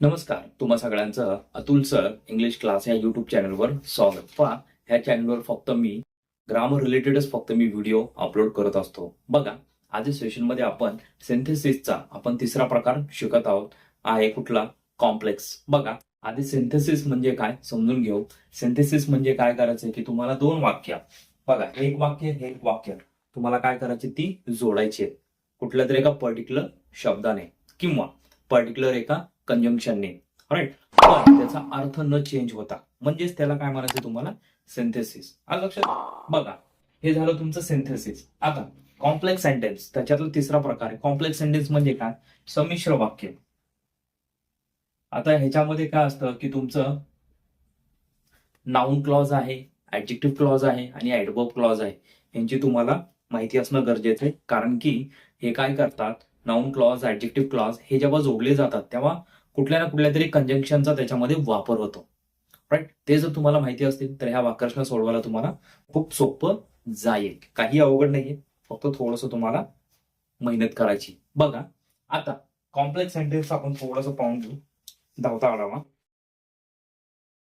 नमस्कार तुम्हा सगळ्यांचं अतुल सर इंग्लिश क्लास या युट्यूब चॅनलवर स्वागत. पहा ह्या चॅनलवर फक्त मी ग्रामर रिलेटेडच फक्त मी व्हिडिओ अपलोड करत असतो. बघा आजच्या सेशनमध्ये आपण सिंथेसिसचा आपण तिसरा प्रकार शिकत आहोत. आहे कुठला? कॉम्प्लेक्स बघा आधी सिंथेसिस म्हणजे काय समजून घेऊ. सिंथेसिस म्हणजे काय करायचं की तुम्हाला दोन वाक्य. बघा एक वाक्य हे एक वाक्य. तुम्हाला काय करायचे ती जोडायची आहेत कुठल्या तरी एका पर्टिक्युलर शब्दाने किंवा पर्टिक्युलर एका कंजंक्शनने राईट पण त्याचा अर्थ न चेंज होता. म्हणजेच त्याला काय म्हणायचं तुम्हाला? सिंथेसिस आज लक्षात? बघा. हे झालं तुमचं सिंथेसिस आता कॉम्प्लेक्स सेंटेन्स त्याच्यातला तिसरा प्रकार आहे. कॉम्प्लेक्स सेंटेन्स म्हणजे काय? संमिश्र वाक्य. आता ह्याच्यामध्ये काय असतं की तुमचं नाऊन क्लॉज आहे ऍडजेक्टिव्ह क्लॉज आहे आणि ऍडबॉब क्लॉज आहे. यांची तुम्हाला माहिती असणं गरजेचं आहे. कारण की हे काय करतात? नाऊन क्लॉज ऍडजेक्टिव्ह क्लॉज हे जेव्हा जोडले जातात तेव्हा कुठल्या ना कुठल्या तरी कंजंक्शनचा त्याच्यामध्ये वापर होतो. राईट ते जर तुम्हाला माहिती असतील तर ह्या वाकर्षण सोडवायला तुम्हाला खूप सोपं जाईल. काही अवघड नाहीये. फक्त थोडस तुम्हाला मेहनत करायची. बघा आता कॉम्प्लेक्स सेंटेन्स आपण थोडस पाहून घेऊ. धावता आढावा.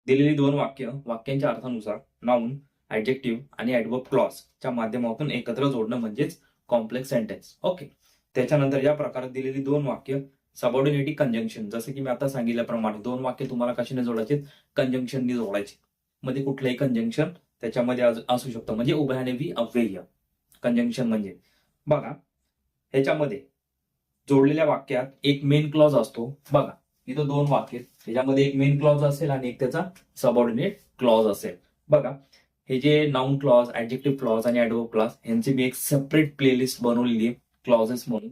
दिलेली दोन वाक्य वाक्यांच्या अर्थानुसार नाऊन ऍडजेक्टिव्ह आणि ऍडवर्ब क्लॉज च्या माध्यमातून एकत्र जोडणं म्हणजेच कॉम्प्लेक्स सेंटेन्स ओके त्याच्यानंतर या प्रकारात दिलेली दोन वाक्य सबऑर्डिनेटिव्ह कंजंक्शन जसं की मी आता सांगितल्याप्रमाणे दोन वाक्य तुम्हाला कशाने जोडायचे? कंजंक्शननी जोडायचे. मध्ये कुठलंही कंजंक्शन त्याच्यामध्ये असू शकतं. म्हणजे उभयाने बी अव्यय. कंजंक्शन म्हणजे. बघा ह्याच्यामध्ये जोडलेल्या वाक्यात एक मेन क्लॉज असतो. बघा इथं दोन वाक्य ह्याच्यामध्ये त्याच्यामध्ये एक मेन क्लॉज असेल आणि एक त्याचा सबऑर्डिनेट क्लॉज असेल. बघा हे जे नाउन क्लॉज ऍडजेक्टिव्ह क्लॉज आणि ऍडवर्ब क्लॉज यांची मी एक सेपरेट प्लेलिस्ट बनवलेली आहे. क्लॉजेस म्हणून.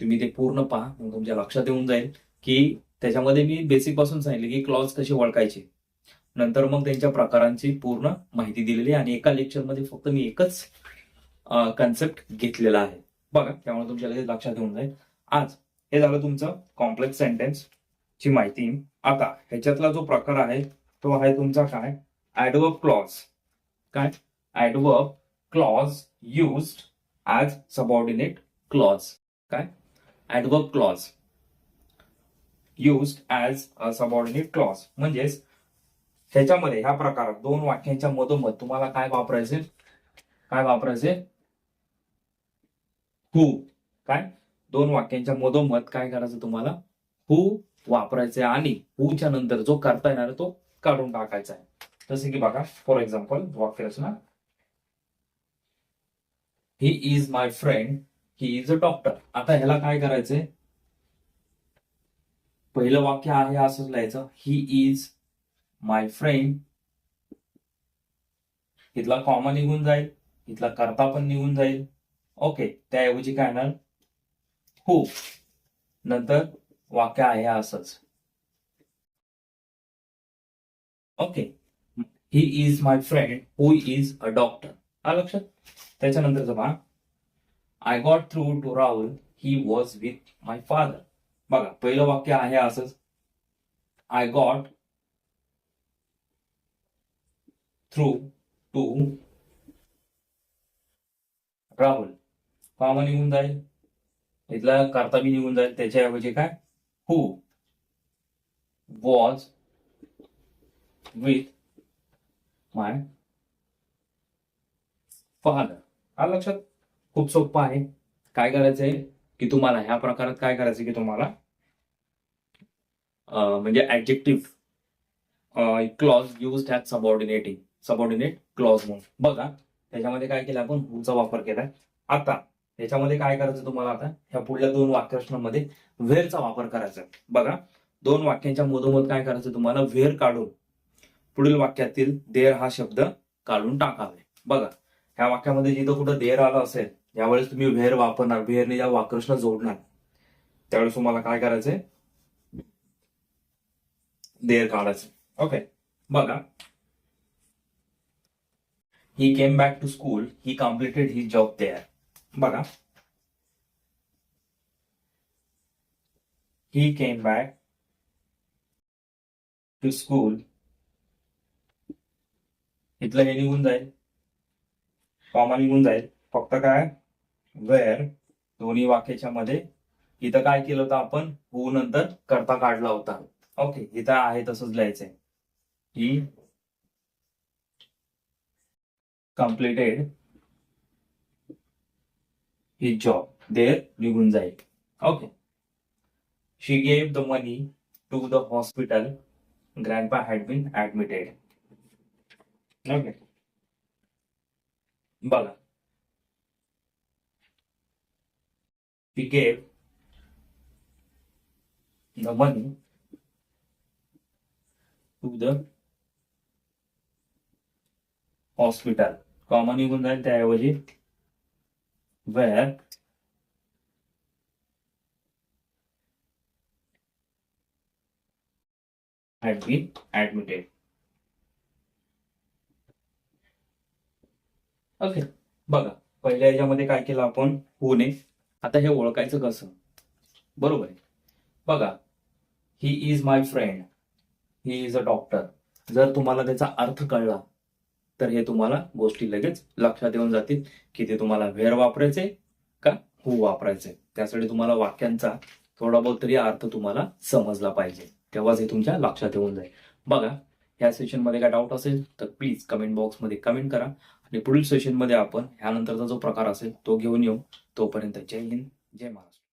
तुम्ही ते पूर्ण पहा मग तुमच्या लक्षात येऊन जाईल की त्याच्यामध्ये मी बेसिकपासून सांगितले की क्लॉज कसे ओळखायचे. नंतर मग त्यांच्या प्रकारांची पूर्ण माहिती दिलेली आणि एका लेक्चरमध्ये फक्त मी एकच कन्सेप्ट घेतलेला आहे. बघा त्यामुळे तुमच्या लगेच लक्षात येऊन जाईल. आज हे झालं तुमचं कॉम्प्लेक्स सेंटेन्स ची माहिती. आता ह्याच्यातला जो प्रकार आहे तो आहे तुमचा काय? ऍडवर्ब क्लॉज काय? Adverb clause used as subordinate clause काय? Adverb clause used as a subordinate clause म्हणजेच ह्याच्यामध्ये ह्या प्रकारात दोन वाक्यांच्या मधोमध तुम्हाला काय वापरायचे? काय वापरायचे? हु काय? दोन वाक्यांच्या मधोमध काय करायचं तुम्हाला? हू वापरायचे आणि हूच्या नंतर जो करता येणार तो काढून टाकायचा आहे. जसे की बघा फॉर एक्झाम्पल वाक्यरचना. He is my friend he is a doctor आता ह्याला काय करायचंय? पहिलं वाक्य आहे असंच लिहायचं ही इज माय फ्रेंड इथला कॉमन निघून जाईल इथला करता पण निघून जाईल. ओके त्याऐवजी काय येणार हो नंतर वाक्य आहे असंच. Okay he is my friend who is a doctor आ लक्षात? त्याच्यानंतर पहा I got through to Rahul he was with my father बघा पहिलं वाक्य आहे असंच. I got through to Rahul comma निघून जाईल. इथला करता बी निघून जाईल. त्याच्याऐवजी काय? Who was with my father हा लक्षात? खूप सोपं आहे. काय करायचंय की तुम्हाला ह्या प्रकारात काय करायचं की तुम्हाला म्हणजे adjective clause use as subordinating subordinate clause म्हणून. बघा त्याच्यामध्ये काय केलं आपण? हुचा वापर केलाय. आता त्याच्यामध्ये काय करायचं तुम्हाला आता? ह्या पुढल्या दोन वाक्यरचनामध्ये व्हेरचा वापर करायचा. बघा दोन वाक्यांच्या मधोमध काय करायचं तुम्हाला? व्हेर काढून पुढील वाक्यातील देर हा शब्द काढून टाकावे. बघा ह्या वाक्यामध्ये जिथं कुठं देर आलं असेल यावेळेस तुम्ही व्हेअर वापरणार व्हेअरने ज्या वाक्यरचना जोडणार. त्यावेळेस तुम्हाला काय करायचंय? देअर काढायचं. ओके बघा. He came back to school he completed he job there बघा. He came back to school इथलं हे निघून जाईल. कॉमा निघून जाईल. फक्त काय? वेअर. दोन्ही वाक्याच्या मध्ये. इथं काय केलं होतं आपण? हू नंतर करता काढला होता. ओके. इथं आहे तसंच लिहायचंय. ही कम्प्लिटेड ही जॉब देर निघून जाईल. Okay. She gave the money to the hospital grandpa had been admitted okay बघा. She gave the money to the hospital. Comma निघून जाईल त्याऐवजी. Where had been admitted. Okay. बघा पहिल्या याच्यामध्ये काय केलं आपण? पुणे. आता हे ओळखायचं कसं? बरोबर आहे. बघा he is my friend he is a doctor जर तुम्हाला त्याचा अर्थ कळला तर हे तुम्हाला गोष्टी लगेच लक्षात येऊन जातील की ते तुम्हाला वेर वापरायचे का हू वापरायचे. त्यासाठी तुम्हाला वाक्यांचा थोडा बहुत तरी अर्थ तुम्हाला समजला पाहिजे. तेव्हाच हे तुमच्या लक्षात येऊन जाईल. बघा या सेशनमध्ये काय डाऊट असेल तर प्लीज कमेंट बॉक्समध्ये कमेंट करा. आणि पुढील सेशनमध्ये आपण ह्यानंतरचा जो प्रकार असेल तो घेऊन येऊ. तोपर्यंत जय हिंद जय महाराष्ट्र.